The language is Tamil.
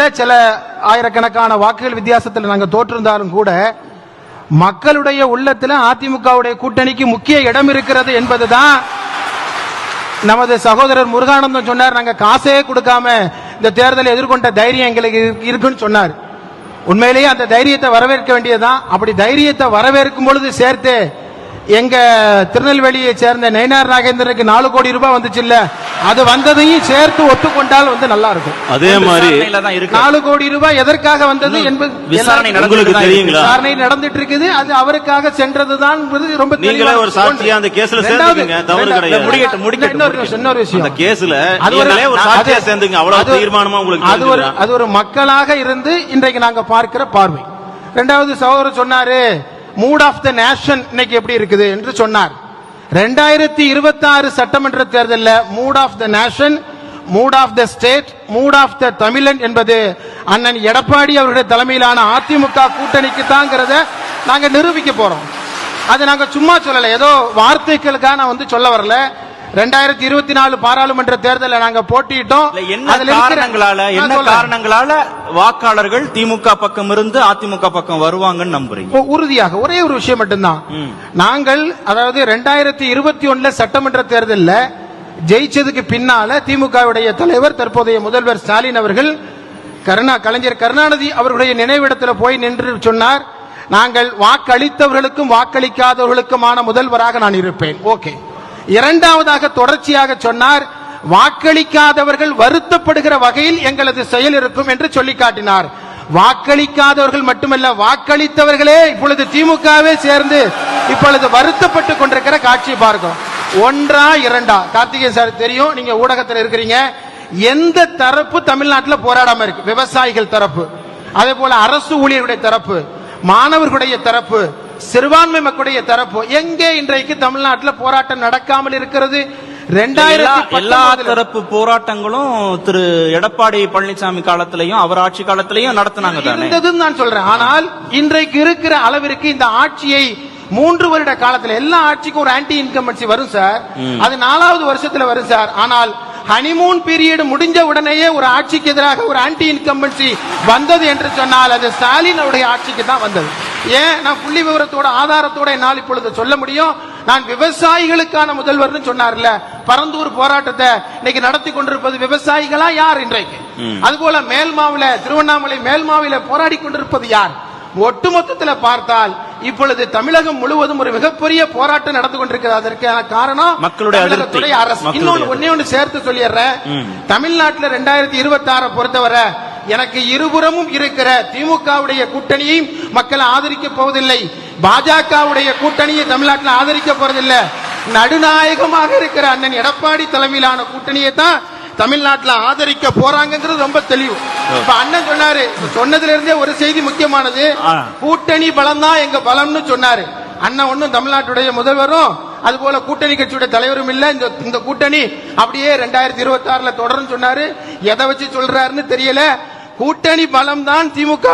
தமிழ்நாட்டுல சில ஆயிரக்கணக்கான வாக்குகள் வித்தியாசத்தில் நாங்கள் தோற்றிருந்தாலும் கூட மக்களுடைய உள்ளத்தில் அதிமுகவுடைய கூட்டணிக்கு முக்கிய இடம் இருக்கிறது என்பதுதான் நமது சகோதரர் முருகானந்தம் சொன்னார். நாங்கள் காசே கொடுக்காம இந்த தேர்தலை எதிர்கொண்ட தைரியம் எங்களுக்கு இருக்குன்னு சொன்னார். உண்மையிலேயே அந்த தைரியத்தை வரவேற்க வேண்டியதுதான். அப்படி தைரியத்தை வரவேற்கும் பொழுது சேர்த்து எங்க திருநெல்வேலியை சேர்ந்த நயினார் நாகேந்திரனுக்கு நாலு கோடி ரூபாய் வந்துச்சு இல்லை? அது வந்ததையும் சேர்த்து ஒத்துக்கொண்டால் வந்து நல்லா இருக்கும் அதே மாதிரி விசாரணையில தான் இருக்கு. நாலு கோடி ரூபாய் எதற்காக வந்தது என்பது விசாரணை? விசாரணை நடந்துட்டு இருக்குது அது அவருக்காக சென்றதுதான் ரொம்ப நீங்களே ஒரு சாட்சியா அந்த கேஸ்ல சேர்ந்துக்கங்க. தவறு கிடையாது. முடிக்கட்டும், முடிக்கட்டும், இன்னொரு விஷயம். அந்த கேஸ்ல நீங்களே ஒரு சாட்சியா சேர்ந்துங்க. அவ்வளவு தீர்மானமா உங்களுக்கு அது ஒரு. அது ஒரு மக்களாக இருந்து இன்றைக்கு நாங்க பார்க்கிற பார்வை. ரெண்டாவது சகோதரர் சொன்னாரு மூட் ஆஃப் த நேஷன் இன்னைக்கு எப்படி இருக்குது என்று சொன்னார். ரெண்டாயிரத்தி இருபத்தி ஆறு சட்டமன்ற தேர்தலில் mood of the nation mood of the state mood of the Tamilan என்பது அண்ணன் எடப்பாடி அவருடைய தலைமையிலான அதிமுக கூட்டணிக்கு தாங்கிறத நாங்கள் நிரூபிக்க போறோம். அதை நாங்கள் சும்மா சொல்லலை. ஏதோ வார்த்தைகளுக்காக நான் வந்து சொல்ல வரல. ரெண்டாயிரத்தி இருபத்தி நாலு பாராளுமன்ற தேர்தலில் நாங்க போட்டியிட்டோம். என்ன காரணங்களால என்ன. காரணங்களால வாக்காளர்கள் திமுக பக்கம் இருந்து அதிமுக பக்கம் வருவாங்கன்னு நம்புறீங்க? உறுதியாக. ஒரே ஒரு விஷயம் மட்டும்தான். நாங்கள் அதாவது ரெண்டாயிரத்தி இருபத்தி ஒண்ணுல சட்டமன்ற தேர்தலில் ஜெயிச்சதுக்கு பின்னால திமுகவுடைய தலைவர் தற்போதைய முதல்வர் ஸ்டாலின் அவர்கள் கருணா கலைஞர் கருணாநிதி அவர்களுடைய நினைவிடத்தில் போய் நின்று சொன்னார் நாங்கள் வாக்களித்தவர்களுக்கும் வாக்களிக்காதவர்களுக்குமான முதல்வராக நான் இருப்பேன். ஓகே. இரண்டாவதாக தொடர்ச்சியாக சொன்னார் வாக்களிக்காதவர்கள் வருத்தப்படுகிற வகையில் எங்களது செயல் இருக்கும் என்று சொல்லி காட்டினார். வாக்களிக்காதவர்கள் மட்டுமல்ல வாக்களித்தவர்களே இப்பொழுது திமுகவே சேர்ந்து இப்பொழுது வருத்தப்பட்டு கொண்டிருக்கிற காட்சி பார்க்கும் ஒன்றா இரண்டா? கார்த்திகேயன் சார் தெரியும் நீங்க ஊடகத்தில் இருக்கிறீங்க. எந்த தரப்பு தமிழ்நாட்டில் போராடாம இருக்கு? விவசாயிகள் தரப்பு. அதே போல அரசு ஊழியர்களுடைய தரப்பு மாணவர்களுடைய தரப்பு சிறுபான்மை மக்களுடைய தரப்பு. எங்கே இன்றைக்கு தமிழ்நாட்டில் போராட்டம் நடக்காமல் இருக்கிறது? எல்லா தரப்பு போராட்டங்களும் திரு எடப்பாடி பழனிசாமி காலத்திலையும் அவர் ஆட்சி காலத்திலையும் நடத்தினாங்க தானே? இருந்ததுன்னு நான் சொல்றேன். ஆனால் இன்றைக்கு இருக்கிற அளவிற்கு இந்த ஆட்சியை மூன்று வருட காலத்துல எல்லா ஆட்சிக்கும் ஒரு ஆன்டி இன்கம்பன்சி வரும் சார். அது நாலாவது வருஷத்துல வரும் சார். ஆனால் ஹனிமூன் பீரியட் முடிஞ்ச உடனேயே ஒரு ஆட்சிக்கு எதிராக ஒரு ஆன்டி இன்கம்பன்சி வந்தது என்று சொன்னால் அது ஸ்டாலின் அவருடைய ஆட்சிக்கு தான் வந்தது. ஏன் நான் புள்ளி விவரத்தோட ஆதாரத்தோட என்னால் இப்பொழுது சொல்ல முடியும்? நான் விவசாயிகளுக்கான முதல்வர்னு சொன்னார்ல பரந்தூர் போராட்டத்தை இன்னைக்கு நடத்தி கொண்டிருப்பது விவசாயிகளா யார் இன்றைக்கு? அதுபோல மேல்மாவில திருவண்ணாமலை மேல்மாவில போராடி கொண்டிருப்பது யார்? ஒட்டுமொத்தத்துல பார்த்தால் இப்பொழுது தமிழகம் முழுவதும் ஒரு மிகப்பெரிய போராட்டம் நடந்து கொண்டிருக்கிறது. அதற்கான காரணம் மக்களுடைய அரசு. இன்னொன்று ஒன்னே ஒன்று சேர்த்து சொல்லிடுறேன். தமிழ்நாட்டில் ரெண்டாயிரத்தி இருபத்தி ஆறை பொறுத்தவரை எனக்கு இருபுறமும் இருக்கிற திமுகவுடைய கூட்டணியை மக்கள் ஆதரிக்க போவதில்லை. பாஜகவுடைய கூட்டணியை தமிழ்நாட்டில் ஆதரிக்க போறதில்லை. நடுநாயகமாக இருக்கிற அண்ணன் எடப்பாடி தலைமையிலான கூட்டணியை தான் தமிழ்நாட்டில் ஆதரிக்க போறாங்கிறது ரொம்ப தெளிவு. இப்ப அண்ணன் சொன்னாரு சொன்னதுல இருந்தே ஒரு செய்தி முக்கியமானது. கூட்டணி பலம் தான் எங்க பலம்னு சொன்னாரு. அண்ணன் ஒண்ணும் தமிழ்நாட்டுடைய முதல்வரும் அது போல கூட்டணி கட்சியுடைய தலைவரும் இல்ல. இந்த இந்த கூட்டணி அப்படியே ரெண்டாயிரத்தி இருபத்தி ஆறுல தொடரும் சொன்னாரு. எதை வச்சு சொல்றாருன்னு தெரியல. கூட்டணி பலம் தான் திமுக